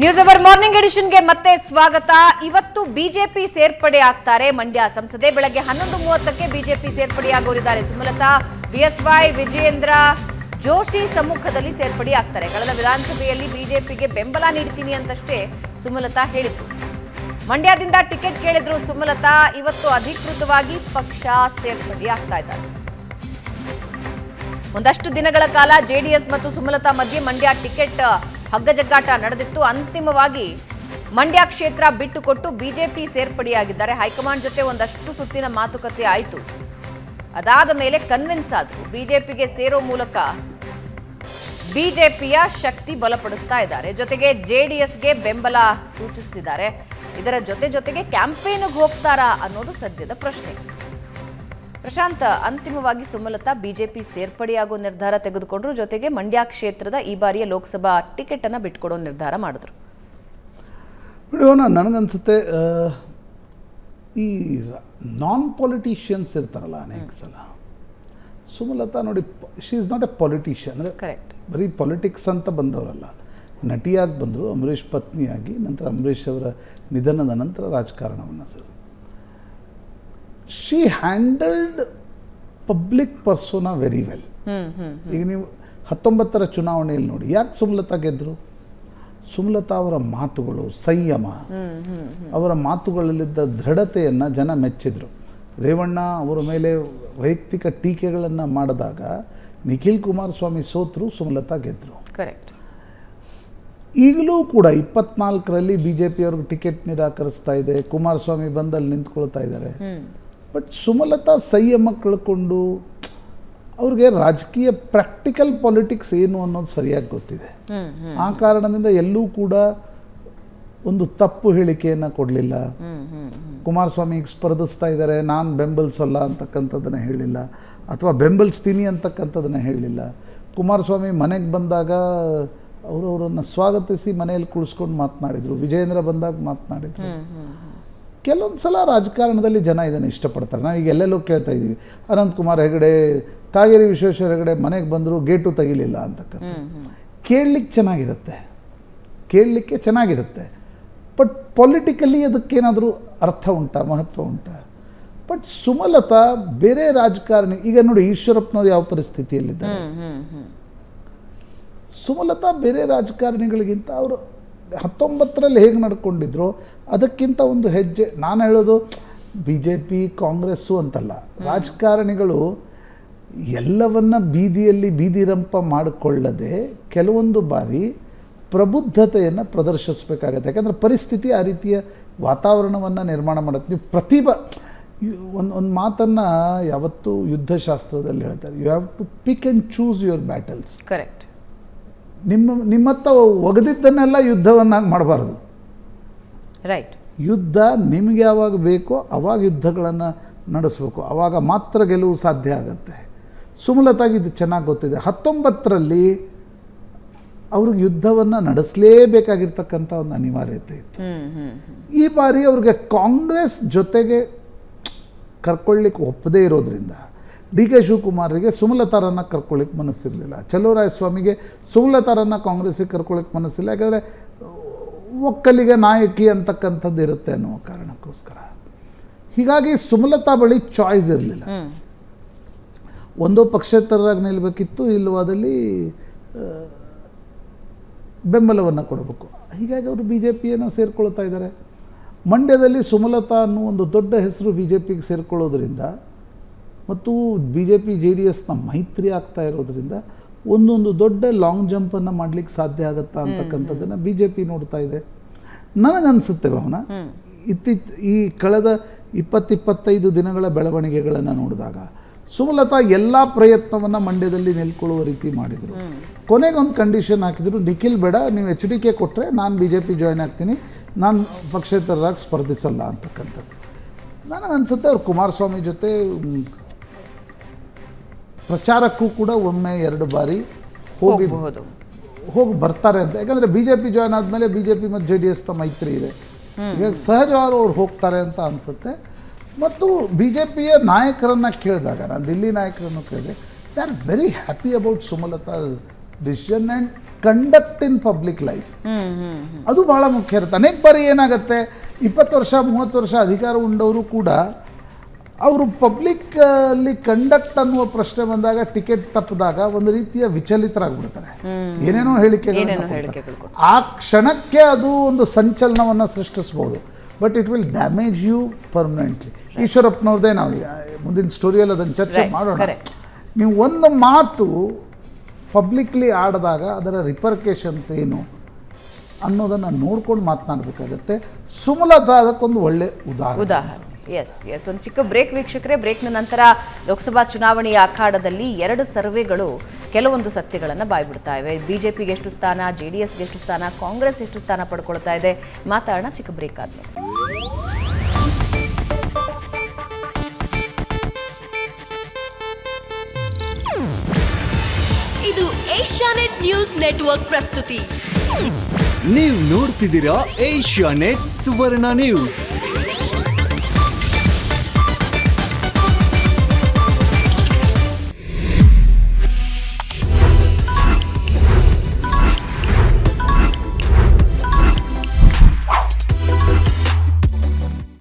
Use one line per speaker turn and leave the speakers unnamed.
News hour morning ಎಡಿಷನ್ಗೆ ಮತ್ತೆ ಸ್ವಾಗತ. ಇವತ್ತು ಬಿಜೆಪಿ ಸೇರ್ಪಡೆ ಆಗ್ತಾರೆ ಮಂಡ್ಯ ಸಂಸದೆ. ಬೆಳಗ್ಗೆ ಹನ್ನೊಂದು ಮೂವತ್ತಕ್ಕೆ ಬಿಜೆಪಿ ಸೇರ್ಪಡೆಯಾಗೋರಿದ್ದಾರೆ. ಸುಮಲತಾ ಬಿಎಸ್ವೈ ವಿಜಯೇಂದ್ರ, ಜೋಶಿ ಸಮ್ಮುಖದಲ್ಲಿ ಸೇರ್ಪಡೆ ಆಗ್ತಾರೆ. ಕಳೆದ ವಿಧಾನಸಭೆಯಲ್ಲಿ ಬಿಜೆಪಿಗೆ ಬೆಂಬಲ ನೀಡ್ತೀನಿ ಅಂತಷ್ಟೇ ಸುಮಲತಾ ಹೇಳಿದ್ರು. ಮಂಡ್ಯದಿಂದ ಟಿಕೆಟ್ ಕೇಳಿದ್ರು ಸುಮಲತಾ. ಇವತ್ತು ಅಧಿಕೃತವಾಗಿ ಪಕ್ಷ ಸೇರ್ಪಡೆ ಆಗ್ತಾ ಇದ್ದಾರೆ. ಒಂದಷ್ಟು ದಿನಗಳ ಕಾಲ ಜೆಡಿಎಸ್ ಮತ್ತು ಸುಮಲತಾ ಮಧ್ಯೆ ಮಂಡ್ಯ ಟಿಕೆಟ್ ಹಗ್ಗಜಗ್ಗಾಟ ನಡೆದಿತ್ತು. ಅಂತಿಮವಾಗಿ ಮಂಡ್ಯ ಕ್ಷೇತ್ರ ಬಿಟ್ಟುಕೊಟ್ಟು ಬಿಜೆಪಿ ಸೇರ್ಪಡೆಯಾಗಿದ್ದಾರೆ. ಹೈಕಮಾಂಡ್ ಜೊತೆ ಒಂದಷ್ಟು ಸುತ್ತಿನ ಮಾತುಕತೆ ಆಯಿತು. ಅದಾದ ಮೇಲೆ ಕನ್ವಿನ್ಸ್ ಆದರು ಬಿಜೆಪಿಗೆ ಸೇರೋ ಮೂಲಕ ಬಿಜೆಪಿಯ ಶಕ್ತಿ ಬಲಪಡಿಸ್ತಾ ಇದ್ದಾರೆ. ಜೊತೆಗೆ ಜೆ ಡಿ ಎಸ್ಗೆ ಬೆಂಬಲ ಸೂಚಿಸ್ತಿದ್ದಾರೆ. ಇದರ ಜೊತೆ ಜೊತೆಗೆ ಕ್ಯಾಂಪೇನ್ಗೆ ಹೋಗ್ತಾರಾ ಅನ್ನೋದು ಸದ್ಯದ ಪ್ರಶ್ನೆ. ಪ್ರಶಾಂತ್ ಅಂತಿಮವಾಗಿ ಸುಮಲತಾ ಬಿಜೆಪಿ ಸೇರ್ಪಡೆಯಾಗೋ ನಿರ್ಧಾರ ತೆಗೆದುಕೊಂಡ್ರು. ಜೊತೆಗೆ ಮಂಡ್ಯ ಕ್ಷೇತ್ರದ ಈ ಬಾರಿಯ ಲೋಕಸಭಾ ಟಿಕೆಟ್ ಅನ್ನು ಬಿಟ್ಕೊಡೋ ನಿರ್ಧಾರ ಮಾಡಿದ್ರು.
ನನಗನ್ಸುತ್ತೆ ಈ ನಾನ್ ಪೊಲಿಟಿಷಿಯನ್ಸ್ ಇರ್ತಾರಲ್ಲ ಅನೇಕ ಸಲ. ಸುಮಲತಾ ನೋಡಿ she is not a politician ಅಂದರೆ
ಕರೆಕ್ಟ್
ಬರೀ ಪೊಲಿಟಿಕ್ಸ್ ಅಂತ ಬಂದವರಲ್ಲ. ನಟಿಯಾಗಿ ಬಂದರು ಅಂಬರೀಷ್ ಪತ್ನಿಯಾಗಿ ನಂತರ ಅಂಬರೀಷ್ ಅವರ ನಿಧನದ ನಂತರ ರಾಜಕಾರಣವನ್ನು sir. She handled public persona very well ಈಗ ನೀವು ಹತ್ತೊಂಬತ್ತರ ಚುನಾವಣೆಯಲ್ಲಿ ನೋಡಿ ಯಾಕೆ ಸುಮಲತಾ ಗೆದ್ದರು ಸುಮಲತಾ ಅವರ ಮಾತುಗಳು ಸಂಯಮ. ಅವರ ಮಾತುಗಳಲ್ಲಿದ್ದ ದೃಢತೆಯನ್ನು ಜನ ಮೆಚ್ಚಿದ್ರು. ರೇವಣ್ಣ ಅವರ ಮೇಲೆ ವೈಯಕ್ತಿಕ ಟೀಕೆಗಳನ್ನು ಮಾಡಿದಾಗ ನಿಖಿಲ್ ಕುಮಾರಸ್ವಾಮಿ ಸೋತರು ಸುಮಲತಾ ಗೆದ್ದರು
ಕರೆಕ್ಟ್
ಈಗಲೂ ಕೂಡ ಇಪ್ಪತ್ನಾಲ್ಕರಲ್ಲಿ ಬಿ ಜೆ ಪಿಯವ್ರಿಗೆ ಟಿಕೆಟ್ ನಿರಾಕರಿಸ್ತಾ ಇದೆ ಕುಮಾರಸ್ವಾಮಿ ಬಂದಲ್ಲಿ ನಿಂತ್ಕೊಳ್ತಾ ಇದ್ದಾರೆ. ಬಟ್ ಸುಮಲತಾ ಸಂಯಮ ಕಳ್ಕೊಂಡು ಅವ್ರಿಗೆ ರಾಜಕೀಯ ಪ್ರಾಕ್ಟಿಕಲ್ ಪಾಲಿಟಿಕ್ಸ್ ಏನು ಅನ್ನೋದು ಸರಿಯಾಗಿ ಗೊತ್ತಿದೆ. ಆ ಕಾರಣದಿಂದ ಎಲ್ಲೂ ಕೂಡ ಒಂದು ತಪ್ಪು ಹೇಳಿಕೆಯನ್ನು ಕೊಡಲಿಲ್ಲ. ಕುಮಾರಸ್ವಾಮಿಗೆ ಸ್ಪರ್ಧಿಸ್ತಾ ಇದ್ದಾರೆ ನಾನು ಬೆಂಬಲಿಸಲ್ಲ ಅಂತಕ್ಕಂಥದ್ದನ್ನು ಹೇಳಿಲ್ಲ ಅಥವಾ ಬೆಂಬಲಿಸ್ತೀನಿ ಅಂತಕ್ಕಂಥದ್ದನ್ನು ಹೇಳಲಿಲ್ಲ ಕುಮಾರಸ್ವಾಮಿ ಮನೆಗೆ ಬಂದಾಗ ಅವರು ಅವರನ್ನು ಸ್ವಾಗತಿಸಿ ಮನೆಯಲ್ಲಿ ಕುಳಿಸ್ಕೊಂಡು ಮಾತನಾಡಿದರು ವಿಜಯೇಂದ್ರ ಬಂದಾಗ ಮಾತನಾಡಿದರು. ಕೆಲವೊಂದು ಸಲ ರಾಜಕಾರಣದಲ್ಲಿ ಜನ ಇದನ್ನು ಇಷ್ಟಪಡ್ತಾರೆ. ನಾವು ಈಗ ಎಲ್ಲೆಲ್ಲೋ ಕೇಳ್ತಾ ಇದ್ದೀವಿ. ಅನಂತಕುಮಾರ್ ಹೆಗಡೆ ಕಾಗೇರಿ ವಿಶ್ವೇಶ್ವರ ಹೆಗಡೆ ಮನೆಗೆ ಬಂದರೂ ಗೇಟು ತೆಗಿಲಿಲ್ಲ ಅಂತಕ್ಕಂಥ ಕೇಳಲಿಕ್ಕೆ ಚೆನ್ನಾಗಿರುತ್ತೆ. ಕೇಳಲಿಕ್ಕೆ ಚೆನ್ನಾಗಿರುತ್ತೆ. ಬಟ್ ಪೊಲಿಟಿಕಲಿ ಅದಕ್ಕೇನಾದರೂ ಅರ್ಥ ಉಂಟಾ ಮಹತ್ವ ಉಂಟಾ? ಬಟ್ ಸುಮಲತಾ ಬೇರೆ ರಾಜಕಾರಣಿ ಈಗ ನೋಡಿ ಈಶ್ವರಪ್ಪನವ್ರು ಯಾವ ಪರಿಸ್ಥಿತಿಯಲ್ಲಿದ್ದಾರೆ? ಸುಮಲತಾ ಬೇರೆ ರಾಜಕಾರಣಿಗಳಿಗಿಂತ ಅವರು ಹತ್ತೊಂಬತ್ತರಲ್ಲಿ ಹೇಗೆ ನಡ್ಕೊಂಡಿದ್ರು ಅದಕ್ಕಿಂತ ಒಂದು ಹೆಜ್ಜೆ ನಾನು ಹೇಳೋದು ಬಿ ಜೆ ಪಿ ಕಾಂಗ್ರೆಸ್ಸು ಅಂತಲ್ಲ ರಾಜಕಾರಣಿಗಳು ಎಲ್ಲವನ್ನ ಬೀದಿಯಲ್ಲಿ ಬೀದಿರಂಪ ಮಾಡಿಕೊಳ್ಳದೆ ಕೆಲವೊಂದು ಬಾರಿ ಪ್ರಬುದ್ಧತೆಯನ್ನು ಪ್ರದರ್ಶಿಸಬೇಕಾಗತ್ತೆ. ಯಾಕಂದರೆ ಪರಿಸ್ಥಿತಿ ಆ ರೀತಿಯ ವಾತಾವರಣವನ್ನು ನಿರ್ಮಾಣ ಮಾಡುತ್ತೆ. ನೀವು ಪ್ರತಿಭಾ ಒಂದು ಒಂದು ಮಾತನ್ನು ಯಾವತ್ತೂ ಯುದ್ಧಶಾಸ್ತ್ರದಲ್ಲಿ ಹೇಳ್ತಾರೆ you have to pick and choose your battles
correct
ನಿಮ್ಮ ನಿಮ್ಮತ್ತ ಒಗೆದಿದ್ದನ್ನೆಲ್ಲ ಯುದ್ಧವನ್ನಾಗಿ ಮಾಡಬಾರ್ದು.
ರೈಟ್
ಯುದ್ಧ ನಿಮಗೆ ಯಾವಾಗ ಬೇಕೋ ಅವಾಗ ಯುದ್ಧಗಳನ್ನು ನಡೆಸಬೇಕು. ಆವಾಗ ಮಾತ್ರ ಗೆಲುವು ಸಾಧ್ಯ ಆಗುತ್ತೆ. ಸುಮಲತಾಗಿ ಇದು ಚೆನ್ನಾಗಿ ಗೊತ್ತಿದೆ. ಹತ್ತೊಂಬತ್ತರಲ್ಲಿ ಅವ್ರಿಗೆ ಯುದ್ಧವನ್ನು ನಡೆಸಲೇಬೇಕಾಗಿರ್ತಕ್ಕಂಥ ಒಂದು ಅನಿವಾರ್ಯತೆ ಇತ್ತು. ಈ ಬಾರಿ ಅವ್ರಿಗೆ ಕಾಂಗ್ರೆಸ್ ಜೊತೆಗೆ ಕರ್ಕೊಳ್ಳಿಕ್ಕೆ ಒಪ್ಪದೇ ಇರೋದ್ರಿಂದ ಡಿ ಕೆ ಶಿವಕುಮಾರಿಗೆ ಸುಮಲತಾರನ್ನು ಕರ್ಕೊಳ್ಳಿಕ್ಕೆ ಮನಸ್ಸಿರಲಿಲ್ಲ. ಚಲುವರಾಯಸ್ವಾಮಿಗೆ ಸುಮಲತಾರನ್ನು ಕಾಂಗ್ರೆಸ್ಸಿಗೆ ಕರ್ಕೊಳ್ಳಿಕ್ಕೆ ಮನಸ್ಸಿಲ್ಲ. ಯಾಕಂದರೆ ಒಕ್ಕಲಿಗೆ ನಾಯಕಿ ಅಂತಕ್ಕಂಥದ್ದು ಇರುತ್ತೆ ಅನ್ನುವ ಕಾರಣಕ್ಕೋಸ್ಕರ. ಹೀಗಾಗಿ ಸುಮಲತಾ ಬಳಿ ಚಾಯ್ಸ್ ಇರಲಿಲ್ಲ. ಒಂದೋ ಪಕ್ಷೇತರರಾಗಿ ನಿಲ್ಲಬೇಕಿತ್ತು ಇಲ್ಲವಾದಲ್ಲಿ ಬೆಂಬಲವನ್ನು ಕೊಡಬೇಕು. ಹೀಗಾಗಿ ಅವರು ಬಿ ಜೆ ಪಿಯನ್ನು ಸೇರಿಕೊಳ್ತಾ ಇದ್ದಾರೆ. ಮಂಡ್ಯದಲ್ಲಿ ಸುಮಲತಾ ಅನ್ನೋ ಒಂದು ದೊಡ್ಡ ಹೆಸರು ಬಿ ಜೆ ಪಿಗೆ ಸೇರಿಕೊಳ್ಳೋದ್ರಿಂದ ಮತ್ತು B J P J D ಎಸ್ನ ಮೈತ್ರಿ ಆಗ್ತಾ ಇರೋದ್ರಿಂದ ಒಂದೊಂದು ದೊಡ್ಡ ಲಾಂಗ್ ಜಂಪನ್ನು ಮಾಡಲಿಕ್ಕೆ ಸಾಧ್ಯ ಆಗುತ್ತಾ ಅಂತಕ್ಕಂಥದ್ದನ್ನು ಬಿ ಜೆ ಪಿ ನೋಡ್ತಾ ಇದೆ. ನನಗನ್ಸುತ್ತೆ ಭವನ ಇತ್ತಿತ್ತ ಈ ಕಳೆದ ಇಪ್ಪತ್ತಿಪ್ಪತ್ತೈದು ದಿನಗಳ ಬೆಳವಣಿಗೆಗಳನ್ನು ನೋಡಿದಾಗ ಸುಮಲತಾ ಎಲ್ಲ ಪ್ರಯತ್ನವನ್ನು ಮಂಡ್ಯದಲ್ಲಿ ನಿಲ್ಕೊಳ್ಳುವ ರೀತಿ ಮಾಡಿದರು. ಕೊನೆಗೊಂದು ಕಂಡೀಷನ್ ಹಾಕಿದರು ನಿಖಿಲ್ ಬೇಡ ನೀವು ಎಚ್ ಡಿ ಕೆ ಕೊಟ್ಟರೆ ನಾನು ಬಿ ಜೆ ಪಿ ಜಾಯ್ನ್ ಆಗ್ತೀನಿ ನಾನು ಪಕ್ಷೇತರರಾಗಿ ಸ್ಪರ್ಧಿಸಲ್ಲ ಅಂತಕ್ಕಂಥದ್ದು. ನನಗನ್ಸುತ್ತೆ ಅವ್ರು ಕುಮಾರಸ್ವಾಮಿ ಜೊತೆ ಪ್ರಚಾರಕ್ಕೂ ಕೂಡ ಒಮ್ಮೆ ಎರಡು ಬಾರಿ ಹೋಗಿ
ಹೋಗಬಹುದು.
ಹೋಗಿ ಬರ್ತಾರೆ ಅಂತ. ಯಾಕಂದರೆ ಬಿ ಜೆ ಪಿ ಜಾಯ್ನ್ ಆದಮೇಲೆ ಬಿ ಜೆ ಪಿ ಮತ್ತು ಜೆ ಡಿ ಎಸ್ನ ಮೈತ್ರಿ ಇದೆ. ಈಗ ಸಹಜವಾಗಿ ಅವ್ರು ಹೋಗ್ತಾರೆ ಅಂತ ಅನಿಸುತ್ತೆ. ಮತ್ತು ಬಿ ಜೆ ಪಿಯ ನಾಯಕರನ್ನು ಕೇಳಿದಾಗ ನಾನು ದಿಲ್ಲಿ ನಾಯಕರನ್ನು ಕೇಳಿದೆ they are very happy about Sumalatha decision and conduct in public life ಅದು ಬಹಳ ಮುಖ್ಯ ಇರುತ್ತೆ. ಅನೇಕ ಬಾರಿ ಏನಾಗುತ್ತೆ ಇಪ್ಪತ್ತು ವರ್ಷ ಮೂವತ್ತು ವರ್ಷ ಅಧಿಕಾರ ಉಂಡವರು ಕೂಡ ಅವರು ಪಬ್ಲಿಕ್ ಅಲ್ಲಿ ಕಂಡಕ್ಟ್ ಅನ್ನುವ ಪ್ರಶ್ನೆ ಬಂದಾಗ ಟಿಕೆಟ್ ತಪ್ಪಿದಾಗ ಒಂದು ರೀತಿಯ ವಿಚಲಿತರಾಗ್ಬಿಡ್ತಾರೆ. ಏನೇನೋ.
ಹೇಳಿಕೆಗಳು
ಆ ಕ್ಷಣಕ್ಕೆ ಅದು ಒಂದು ಸಂಚಲನವನ್ನು ಸೃಷ್ಟಿಸ್ಬೋದು. But it will damage you permanently ಈಶ್ವರಪ್ಪನವ್ರದ್ದೇ ನಾವು ಮುಂದಿನ ಸ್ಟೋರಿಯಲ್ಲಿ ಅದನ್ನು ಚರ್ಚೆ ಮಾಡೋಣ. ನೀವು ಒಂದು ಮಾತು ಪಬ್ಲಿಕ್ಲಿ ಆಡಿದಾಗ ಅದರ ರಿಪರ್ಕೇಷನ್ಸ್ ಏನು ಅನ್ನೋದನ್ನು ನೋಡ್ಕೊಂಡು ಮಾತನಾಡಬೇಕಾಗತ್ತೆ. ಸುಮಲತಾ ಅದಕ್ಕೊಂದು ಒಳ್ಳೆ ಉದಾಹರಣೆ.
ಉದಾಹರಣೆ. ಎಸ್ ಎಸ್ ಒಂದು ಚಿಕ್ಕ ಬ್ರೇಕ್ ವೀಕ್ಷಕರೇ ಬ್ರೇಕ್ನ ನಂತರ ಲೋಕಸಭಾ ಚುನಾವಣೆಯ ಅಖಾಡದಲ್ಲಿ ಎರಡು ಸರ್ವೆಗಳು ಕೆಲವೊಂದು ಸತ್ಯಗಳನ್ನು ಬಾಯ್ಬಿಡ್ತಾ ಇವೆ. ಬಿಜೆಪಿಗೆ ಎಷ್ಟು ಸ್ಥಾನ ಜೆ ಡಿ ಎಸ್ಗೆ ಎಷ್ಟು ಸ್ಥಾನ ಕಾಂಗ್ರೆಸ್ ಎಷ್ಟು ಸ್ಥಾನ ಪಡ್ಕೊಳ್ತಾ ಇದೆ? ಮಾತಾಡೋಣ ಚಿಕ್ಕ ಬ್ರೇಕ್ ಆದ್ಮೇಲೆ.
ಇದು ಏಷ್ಯಾನೆಟ್ ನ್ಯೂಸ್ ನೆಟ್ವರ್ಕ್ ಪ್ರಸ್ತುತಿ.
ನೀವು ನೋಡ್ತಿದ್ದೀರಾ ಏಷ್ಯಾ ನೆಟ್ ಸುವರ್ಣ ನ್ಯೂಸ್.